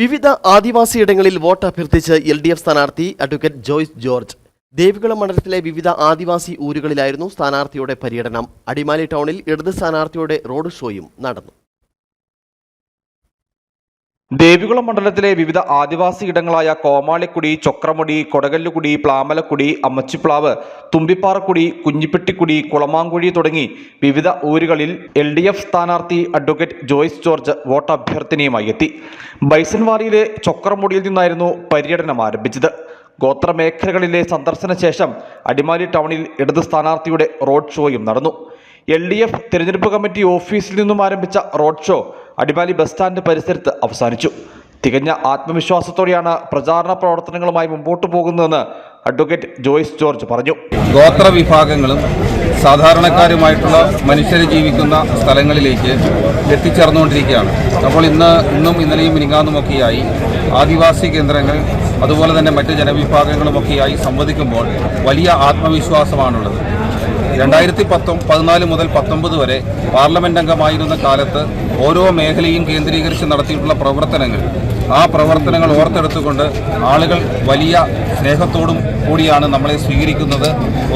വിവിധ ആദിവാസിയിടങ്ങളിൽ വോട്ട് അഭ്യർത്ഥിച്ച് എൽ ഡി എഫ് സ്ഥാനാർത്ഥി അഡ്വക്കേറ്റ് ജോയ്സ് ജോർജ്. ദേവികുളം മണ്ഡലത്തിലെ വിവിധ ആദിവാസി ഊരുകളിലായിരുന്നു സ്ഥാനാർത്ഥിയുടെ പര്യടനം. അടിമാലി ടൗണിൽ ഇടത് സ്ഥാനാർത്ഥിയുടെ റോഡ് ഷോയും നടന്നു. ദേവികുളം മണ്ഡലത്തിലെ വിവിധ ആദിവാസി ഇടങ്ങളായ കോമാളിക്കുടി ചൊക്രമുടി കൊടകല്ലുകുടി പ്ലാമലക്കുടി അമ്മച്ചിപ്ലാവ് തുമ്പിപ്പാറക്കുടി കുഞ്ഞിപ്പെട്ടിക്കുടി കുളമാങ്കുഴി തുടങ്ങി വിവിധ ഊരുകളിൽ എൽ ഡി എഫ് സ്ഥാനാർത്ഥി അഡ്വക്കേറ്റ് ജോയ്സ് ജോർജ് വോട്ട് അഭ്യർത്ഥനയുമായി എത്തി. ബൈസൺവാലിയിലെ ചൊക്രമുടിയിൽ നിന്നായിരുന്നു പര്യടനം ആരംഭിച്ചത്. ഗോത്രമേഖലകളിലെ സന്ദർശന ശേഷം അടിമാലി ടൗണിൽ ഇടത് സ്ഥാനാർത്ഥിയുടെ റോഡ് ഷോയും നടന്നു. എൽ ഡി എഫ് തിരഞ്ഞെടുപ്പ് കമ്മിറ്റി ഓഫീസിൽ നിന്നും ആരംഭിച്ച road show Adimali bus stand പരിസരത്ത് അവസാനിച്ചു. തികഞ്ഞ ആത്മവിശ്വാസത്തോടെയാണ് പ്രചാരണ പ്രവർത്തനങ്ങളുമായി മുമ്പോട്ട് പോകുന്നതെന്ന് അഡ്വക്കേറ്റ് ജോയ്സ് ജോർജ് പറഞ്ഞു. ഗോത്ര വിഭാഗങ്ങളും സാധാരണക്കാരുമായിട്ടുള്ള മനുഷ്യർ ജീവിക്കുന്ന സ്ഥലങ്ങളിലേക്ക് എത്തിച്ചേർന്നുകൊണ്ടിരിക്കുകയാണ്. അപ്പോൾ ഇന്ന് ഇന്നും ഇന്നലെയും മിനിങ്ങാന്നുമൊക്കെയായി ആദിവാസി കേന്ദ്രങ്ങൾ അതുപോലെ തന്നെ മറ്റ് ജനവിഭാഗങ്ങളുമൊക്കെയായി സംവദിക്കുമ്പോൾ വലിയ ആത്മവിശ്വാസമാണുള്ളത്. രണ്ടായിരത്തി പത്തൊ പതിനാല് മുതൽ പത്തൊമ്പത് വരെ പാർലമെന്റ് അംഗമായിരുന്ന കാലത്ത് ഓരോ മേഖലയും കേന്ദ്രീകരിച്ച് നടത്തിയിട്ടുള്ള പ്രവർത്തനങ്ങൾ. ആ പ്രവർത്തനങ്ങൾ ഓർത്തെടുത്തുകൊണ്ട് ആളുകൾ വലിയ സ്നേഹത്തോടും കൂടിയാണ് നമ്മളെ സ്വീകരിക്കുന്നത്.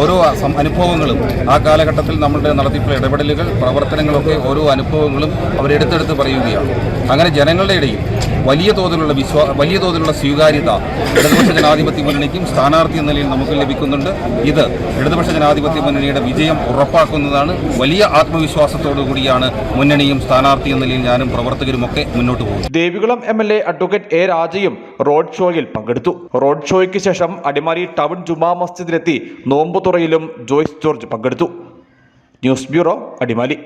ഓരോ അനുഭവങ്ങളും ആ കാലഘട്ടത്തിൽ നമ്മളുടെ നടത്തിയിട്ടുള്ള ഇടപെടലുകൾ പ്രവർത്തനങ്ങളൊക്കെ ഓരോ അനുഭവങ്ങളും അവരെടുത്തെടുത്ത് പറയുകയാണ്. അങ്ങനെ ജനങ്ങളുടെ ഇടയിൽ വലിയ തോതിലുള്ള വിശ്വാ വലിയ തോതിലുള്ള സ്വീകാര്യത ഇടതുപക്ഷ ജനാധിപത്യ മുന്നണിക്കും സ്ഥാനാർത്ഥി എന്ന നിലയിൽ നമുക്ക് ലഭിക്കുന്നുണ്ട്. ഇത് ഇടതുപക്ഷ ജനാധിപത്യ മുന്നണിയുടെ വിജയം ഉറപ്പാക്കുന്നതാണ്. വലിയ ആത്മവിശ്വാസത്തോടു കൂടിയാണ് മുന്നണിയും സ്ഥാനാർത്ഥി എന്ന നിലയിൽ ഞാനും പ്രവർത്തകരുമൊക്കെ മുന്നോട്ട് പോകും Devikulam M L A advocate A രാജയും road ഷോയിൽ പങ്കെടുത്തു. റോഡ് ഷോയ്ക്ക് ശേഷം അടിമാലി ടൗൺ ജുമാ മസ്ജിദിലെത്തി നോമ്പുതുറയിലും ജോയ്സ് ജോർജ് പങ്കെടുത്തു. News bureau Adimali.